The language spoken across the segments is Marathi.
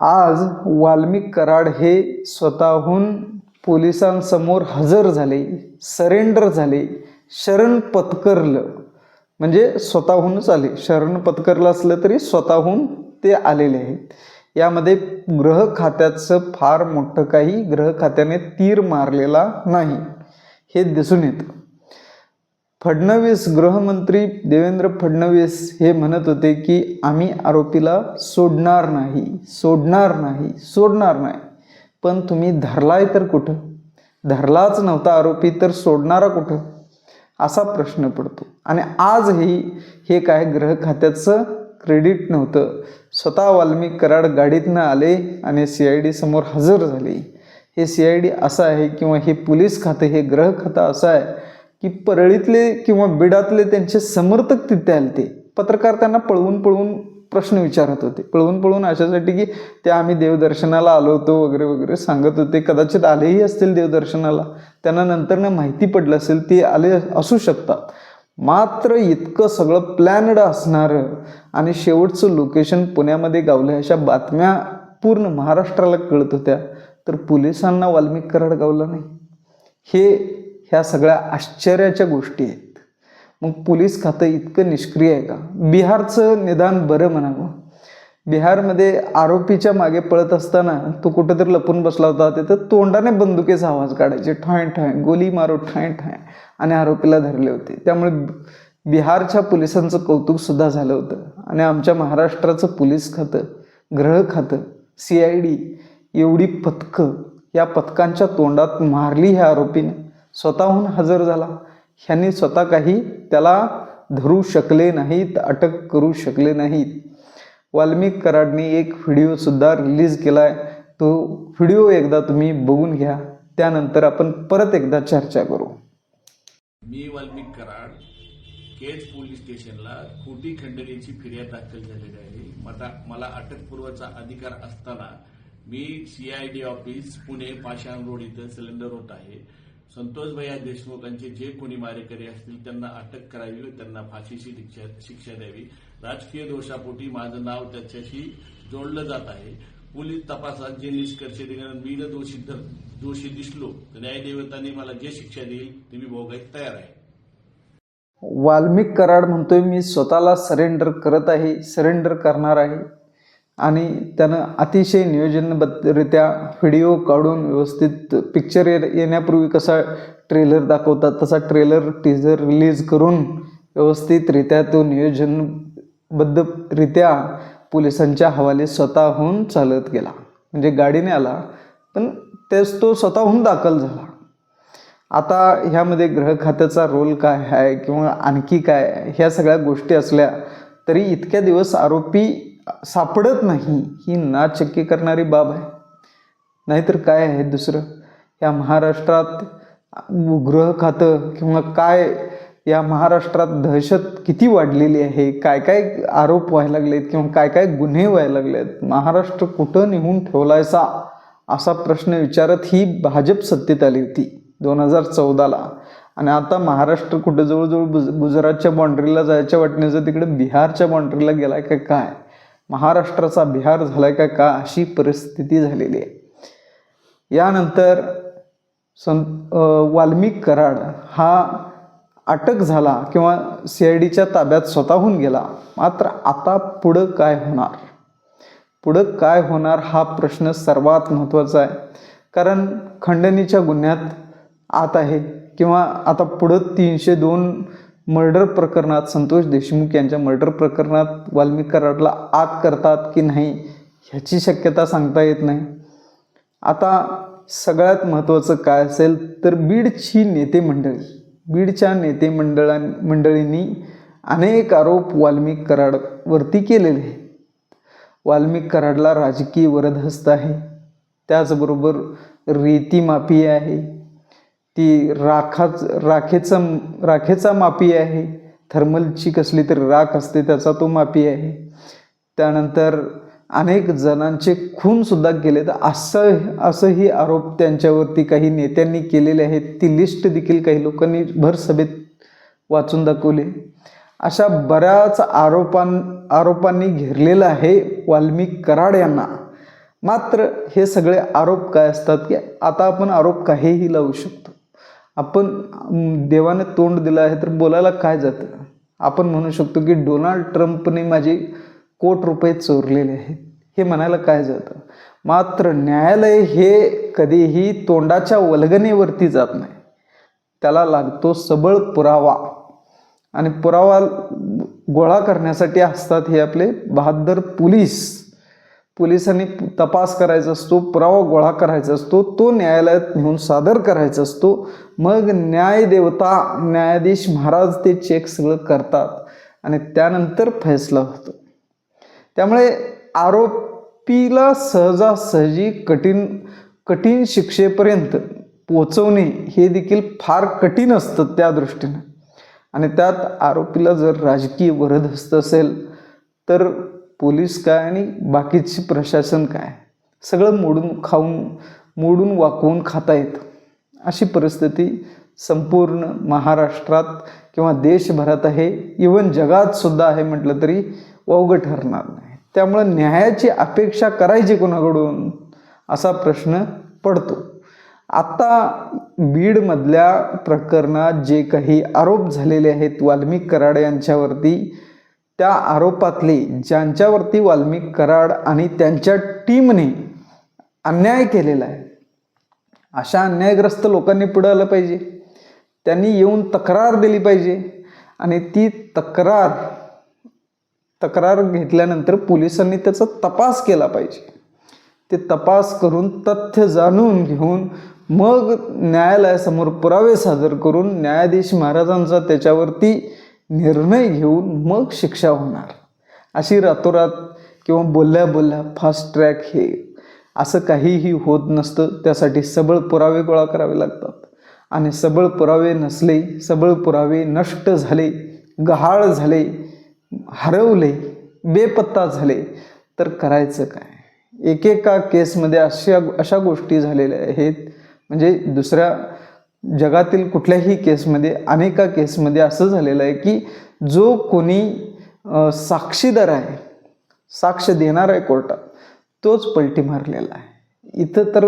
आज वाल्मिक कराड हे स्वतःहून पोलिसांसमोर हजर झाले सरेंडर झाले शरण पत्करलं. म्हणजे स्वतःहूनच आले. शरण पत्करलं असलं तरी स्वतःहून ते आलेले आहेत. यामध्ये ग्रह खात्याचं फार मोठं काही ग्रह खात्याने तीर मारलेला नाही. हे दिसून येतं. फडणवीस गृहमंत्री देवेंद्र फडणवीस हे म्हणत होते की आम्ही आरोपीला सोडणार नाही सोडणार नाही सोडणार नाही. पण तुम्ही धरलाय तर कुठं? धरलाच नव्हता आरोपी तर सोडणारा कुठं? असा प्रश्न पडतो. आणि आजही हे काय ग्रह खात्याचं क्रेडिट नव्हतं. स्वतः वाल्मिक कराड गाडीतनं आले आणि सी आय डी समोर हजर झाले. हे सी आय डी असं आहे किंवा हे पोलीस खातं हे ग्रह खातं असं आहे की परळीतले किंवा बिडातले त्यांचे समर्थक तिथे आले ते पत्रकार त्यांना पळवून पळवून प्रश्न विचारत होते. पळवून पळवून अशासाठी की ते आम्ही देवदर्शनाला आलो होतो वगैरे वगैरे सांगत होते. कदाचित आलेही असतील देवदर्शनाला. त्यांना नंतरनं माहिती पडलं असेल ते आले असू शकतात. मात्र इतकं सगळं प्लॅनड असणारं आणि शेवटचं लोकेशन पुण्यामध्ये गावलं अशा बातम्या पूर्ण महाराष्ट्राला कळत होत्या. तर पोलिसांना वाल्मिक कराड गावला नाही. हे ह्या सगळ्या आश्चर्याच्या गोष्टी आहेत. मग पोलीस खातं इतकं निष्क्रिय आहे का? बिहारचं निदान बरं म्हणावं. बिहारमध्ये आरोपीच्या मागे पळत असताना तो कुठंतरी लपून बसला होता. तिथं तोंडाने बंदुकीचा आवाज काढायचे. ठाय ठाय गोली मारो ठाय ठाय आणि आरोपीला धरले होते. त्यामुळे बिहारच्या पोलिसांचं कौतुकसुद्धा झालं होतं. आणि आमच्या महाराष्ट्राचं पोलीस खातं ग्रह खातं सी आय डी एवढी पथकं या पथकांच्या तोंडात मारली ह्या आरोपीने. स्वतःहून हजर झाला. ह्यांनी स्वतः काही त्याला धरू शकले नाहीत अटक करू शकले नाहीत. वाल्मिक कराडने एक व्हिडिओसुद्धा रिलीज केला आहे तो व्हिडिओ एकदा तुम्ही बघून घ्या. त्यानंतर आपण परत एकदा चर्चा करू. मी वाल्मिक कराड केज पोलीस स्टेशनला खोटी खंडणीची फिर्याद दाखल झालेली आहे. मला मला अटकपूर्वचा अधिकार असताना मी CID office Pune Pashan road इथं सिलेंडर होत आहे. संतोष भैया देशमुखांचे जे कोणी मारेकरी असतील त्यांना अटक करावी व त्यांना फाशीची शिक्षा शिक्षा द्यावी. राजकीय दोषापोटी माझं नाव त्याच्याशी जोडलं जात आहे. पोलीस तपासात जे निष्कर्ष दिल्यानंतर मी जर दोषी दोषी दिसलो तर न्यायदेवतांनी मला जे शिक्षा देईल ते मी भोगायला तयार आहे. वाल्मिक कराड म्हणतोय मी स्वतःला सरेंडर करत आहे सरेंडर करणार आहे. आणि त्यानं अतिशय नियोजनबद्धरित्या व्हिडिओ काढून व्यवस्थित पिक्चर येण्यापूर्वी कसा ट्रेलर दाखवतात तसा ट्रेलर टीजर रिलीज करून व्यवस्थितरित्या तो नियोजनबद्धरित्या पोलिसांच्या हवाले स्वतःहून चालत गेला. म्हणजे गाडीने आला पण तेच तो स्वतःहून दाखल झाला. आता ह्यामध्ये ग्रह खात्याचा रोल काय आहे किंवा आणखी काय ह्या सगळ्या गोष्टी असल्या तरी इतक्या दिवस आरोपी सापडत नाही ही नाचक्की करणारी बाब आहे. नाहीतर काय आहे दुसरं? या महाराष्ट्रात गृह खातं किंवा काय या महाराष्ट्रात दहशत किती वाढलेली आहे? काय काय आरोप व्हायला लागलेत किंवा काय काय गुन्हे व्हायला लागलेत? महाराष्ट्र कुठं नेऊन ठेवलायचा असा प्रश्न विचारत ही भाजप सत्तेत आली होती दोन हजार चौदाला. आणि आता महाराष्ट्र कुठं जवळजवळ गुज गुजरातच्या बाँड्रीला जायच्या वाटण्याचं तिकडे बिहारच्या बाँड्रीला गेलाय का काय? महाराष्ट्राचा बिहार झाला का? का? अशी परिस्थिती झालेली आहे. यानंतर सं वाल्मिक कराड हा अटक झाला किंवा सी आय डीच्या ताब्यात स्वतःहून गेला. मात्र आता पुढं काय होणार? पुढं काय होणार हा प्रश्न सर्वात महत्त्वाचा आहे. कारण खंडणीच्या गुन्ह्यात आत आहे किंवा आता पुढं तीनशे दोन मर्डर प्रकरणात संतोष देशमुख यांच्या मर्डर प्रकरणात वाल्मिक कराडला आत करतात की नाही ह्याची शक्यता सांगता येत नाही. आता सगळ्यात महत्त्वाचं काय असेल तर बीडची नेते मंडळी बीडच्या नेते मंडळां मंडळींनी अनेक आरोप वाल्मिक कराडवरती केलेले आहेत. वाल्मिक कराडला राजकीय वरदहस्त आहे त्याचबरोबर रेती माफी आहे ती राखाच राखेचा राखेचा मापी आहे. थर्मलची कसली तरी राख असते त्याचा तो मापी आहे. त्यानंतर अनेक जणांचे खूनसुद्धा केले. तर असं असंही आरोप त्यांच्यावरती काही नेत्यांनी केलेले आहेत. ती लिस्ट देखील काही लोकांनी भर सभेत वाचून दाखवली. अशा बऱ्याच आरोपां आरोपांनी घेरलेलं आहे वाल्मिक कराड यांना. मात्र हे सगळे आरोप काय असतात की आता आपण आरोप काहीही लावू शकतो. आपण देवाने तोंड दिलं आहे तर बोलायला काय जातं? आपण म्हणू शकतो की डोनाल्ड ट्रम्पने माझे कोट रुपये चोरलेले आहेत. हे म्हणायला काय जातं? मात्र न्यायालय हे कधीही तोंडाच्या वल्गनेवरती जात नाही. त्याला लागतो सबळ पुरावा. आणि पुरावा गोळा करण्यासाठी असतात हे आपले बहादर पोलीस. पोलिसांनी तपास करायचा असतो पुरावा गोळा करायचा असतो तो न्यायालयात नेऊन सादर करायचा असतो. मग न्यायदेवता न्यायाधीश महाराज ते चेक सगळं करतात आणि त्यानंतर फैसला होतो. त्यामुळे आरोपीला सहजासहजी कठीण कठीण शिक्षेपर्यंत पोचवणे हे देखील फार कठीण असतं त्या दृष्टीनं. आणि त्यात आरोपीला जर राजकीय वरद हस्त असेल तर पोलीस काय आणि बाकीचे प्रशासन काय? सगळं मोडून खाऊन मोडून वाकवून खाता येतं अशी परिस्थिती संपूर्ण महाराष्ट्रात किंवा देशभरात आहे. इवन जगातसुद्धा आहे म्हटलं तरी वावगं ठरणार नाही. त्यामुळं न्यायाची अपेक्षा करायची कोणाकडून? असा प्रश्न पडतो. आता बीडमधल्या प्रकरणात जे काही आरोप झालेले आहेत वाल्मिक कराड यांच्यावरती त्या आरोपातले ज्यांच्यावरती वाल्मिक कराड आणि त्यांच्या टीमने अन्याय केलेला आहे अशा अन्यायग्रस्त लोकांनी पुढं आलं पाहिजे. त्यांनी येऊन तक्रार दिली पाहिजे आणि ती तक्रार तक्रार घेतल्यानंतर पोलिसांनी त्याचा तपास केला पाहिजे. ते तपास करून तथ्य जाणून घेऊन मग न्यायालयासमोर पुरावे सादर करून न्यायाधीश महाराजांचा त्याच्यावरती निर्णय घेऊन मग शिक्षा होणार. अशी रातोरात किंवा बोलल्या बोलल्या फास्ट ट्रॅक हे असं काहीही होत नसतं. त्यासाठी सबळ पुरावे गोळा करावे लागतात. आणि सबळ पुरावे नसले सबळ पुरावे नष्ट झाले गहाळ झाले हरवले बेपत्ता झाले तर करायचं काय? एकेका केसमध्ये अशा अशा गोष्टी झालेल्या आहेत. म्हणजे दुसऱ्या जगातील कुठल्याही केसमध्ये अनेका केसमध्ये असं झालेलं आहे की जो कोणी साक्षीदार आहे साक्ष देणार आहे कोर्टात तोच पलटी मारलेला आहे. इथं तर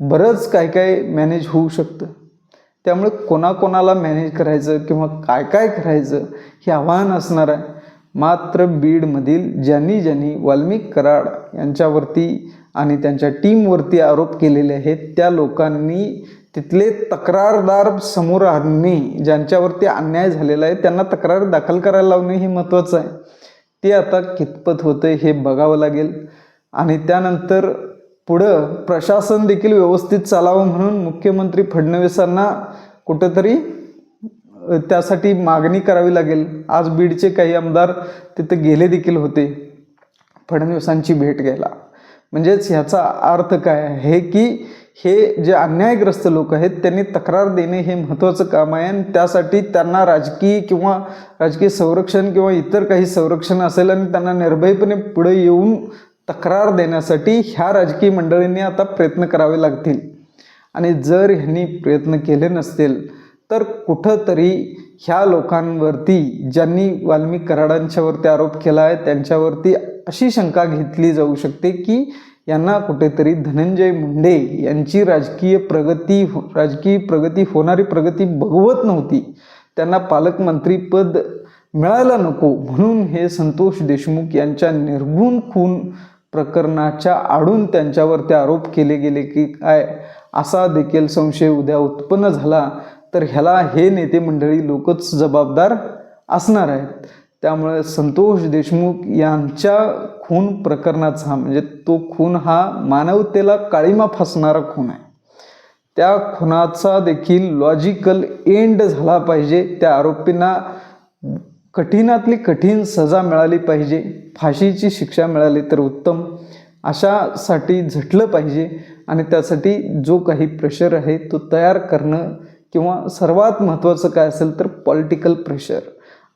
बरंच काय काय मॅनेज होऊ शकतं. त्यामुळे कोणाकोणाला मॅनेज करायचं किंवा काय काय करायचं हे आव्हान असणार आहे. मात्र बीडमधील ज्यांनी ज्यांनी वाल्मिक कराड यांच्यावरती आणि त्यांच्या टीमवरती आरोप केलेले आहेत त्या लोकांनी तिथले तक्रारदार समोर ज्यांच्यावरती अन्याय झालेला आहे त्यांना तक्रार दाखल करायला लावणे हे महत्त्वाचं आहे. ते आता कितपत होतं हे बघावं लागेल. आणि त्यानंतर पुढं प्रशासन देखील व्यवस्थित चालावं म्हणून मुख्यमंत्री फडणवीसांना कुठंतरी त्यासाठी मागणी करावी लागेल. आज बीडचे काही आमदार तिथे गेले देखील होते फडणवीसांची भेट घ्यायला. म्हणजेच ह्याचा अर्थ काय आहे की हे जे अन्यायग्रस्त लोक आहेत त्यांनी तक्रार देणे हे महत्त्वाचं काम आहे आणि त्यासाठी त्यांना राजकीय किंवा राजकीय संरक्षण किंवा इतर काही संरक्षण असेल आणि त्यांना निर्भयपणे पुढे येऊन तक्रार देण्यासाठी ह्या राजकीय मंडळींनी आता प्रयत्न करावे लागतील. आणि जर ह्यांनी प्रयत्न केले नसतील तर कुठंतरी ह्या लोकांवरती ज्यांनी वाल्मिक कराडांच्यावरती आरोप केला आहे त्यांच्यावरती अशी शंका घेतली जाऊ शकते की यांना कुठेतरी धनंजय मुंडे यांची राजकीय प्रगती हो राजकीय प्रगती होणारी प्रगती बघवत नव्हती. त्यांना पालकमंत्रीपद मिळायला नको म्हणून हे संतोष देशमुख यांच्या निर्गुण खून प्रकरणाच्या आडून त्यांच्यावरती आरोप केले गेले की काय असा देखील संशय उद्या उत्पन्न झाला तर ह्याला हे नेते मंडळी लोकच जबाबदार असणार आहेत. त्यामुळे संतोष देशमुख यांच्या खून प्रकरणाचा म्हणजे तो खून हा मानवतेला काळीमा फसणारा खून आहे. त्या खुनाचा देखील लॉजिकल एंड झाला पाहिजे. त्या आरोपींना कठीणातली कठीण सजा मिळाली पाहिजे. फाशीची शिक्षा मिळाली तर उत्तम. अशासाठी झटलं पाहिजे आणि त्यासाठी जो काही प्रेशर आहे तो तयार करणं किंवा सर्वात महत्त्वाचं काय असेल तर पॉलिटिकल प्रेशर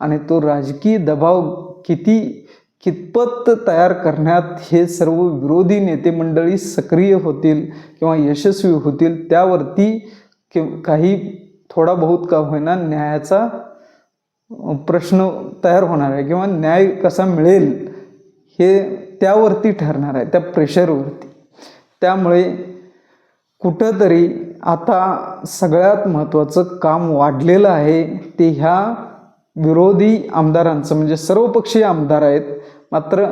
आणि तो राजकीय दबाव किती कितपत तयार करण्यात हे सर्व विरोधी नेते मंडळी सक्रिय होतील किंवा यशस्वी होतील त्यावरती कि काही थोडा बहुत का होईना न्यायाचा प्रश्न तयार होणार आहे किंवा न्याय कसा मिळेल हे त्यावरती ठरणार आहे त्या प्रेशरवरती त्यामुळे कुठंतरी आता सगळ्यात महत्त्वाचं काम वाढलेलं आहे ते ह्या विरोधी आमदारांचं म्हणजे सर्वपक्षीय आमदार आहेत मात्र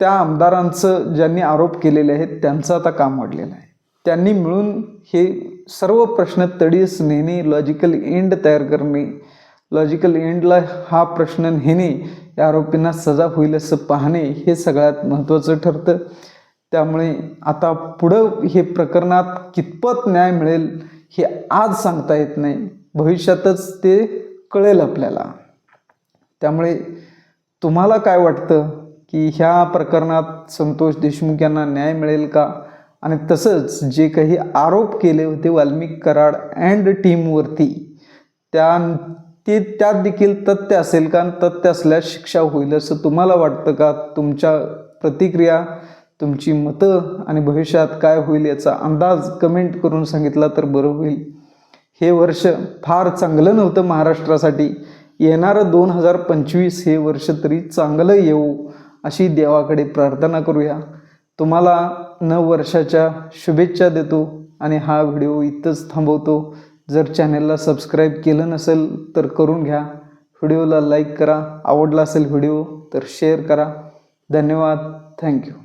त्या आमदारांचं ज्यांनी आरोप केलेले आहेत त्यांचं आता काम वाढलेलं आहे. त्यांनी मिळून हे सर्व प्रश्न तडीस नेणे लॉजिकल एंड तयार करणे लॉजिकल एंडला हा प्रश्न नेणे या आरोपींना सजा होईल असं पाहणे हे सगळ्यात महत्त्वाचं ठरतं. त्यामुळे आता पुढं हे प्रकरणात कितपत न्याय मिळेल हे आज सांगता येत नाही. भविष्यातच ते कळेल आपल्याला. त्यामुळे तुम्हाला काय वाटतं की ह्या प्रकरणात संतोष देशमुख यांना न्याय मिळेल का? आणि तसंच जे काही आरोप केले होते वाल्मिक कराड अँड टीमवरती त्या ते त्यात देखील तथ्य असेल का? तथ्य असल्यास शिक्षा होईल असं तुम्हाला वाटतं का? तुमच्या प्रतिक्रिया तुमची मतं आणि भविष्यात काय होईल याचा अंदाज कमेंट करून सांगितला तर बरं होईल. हे वर्ष फार चांगलं नव्हतं महाराष्ट्रासाठी. येणारं दोन हजार पंचवीस हे वर्ष तरी चांगलं येऊ अशी देवाकडे प्रार्थना करूया. तुम्हाला नव वर्षाच्या शुभेच्छा देतो आणि हा व्हिडिओ इथंच थांबवतो. जर चॅनलला सबस्क्राईब केलं नसेल तर करून घ्या. व्हिडिओला लाईक करा. आवडला असेल व्हिडिओ तर शेअर करा. धन्यवाद. थँक्यू.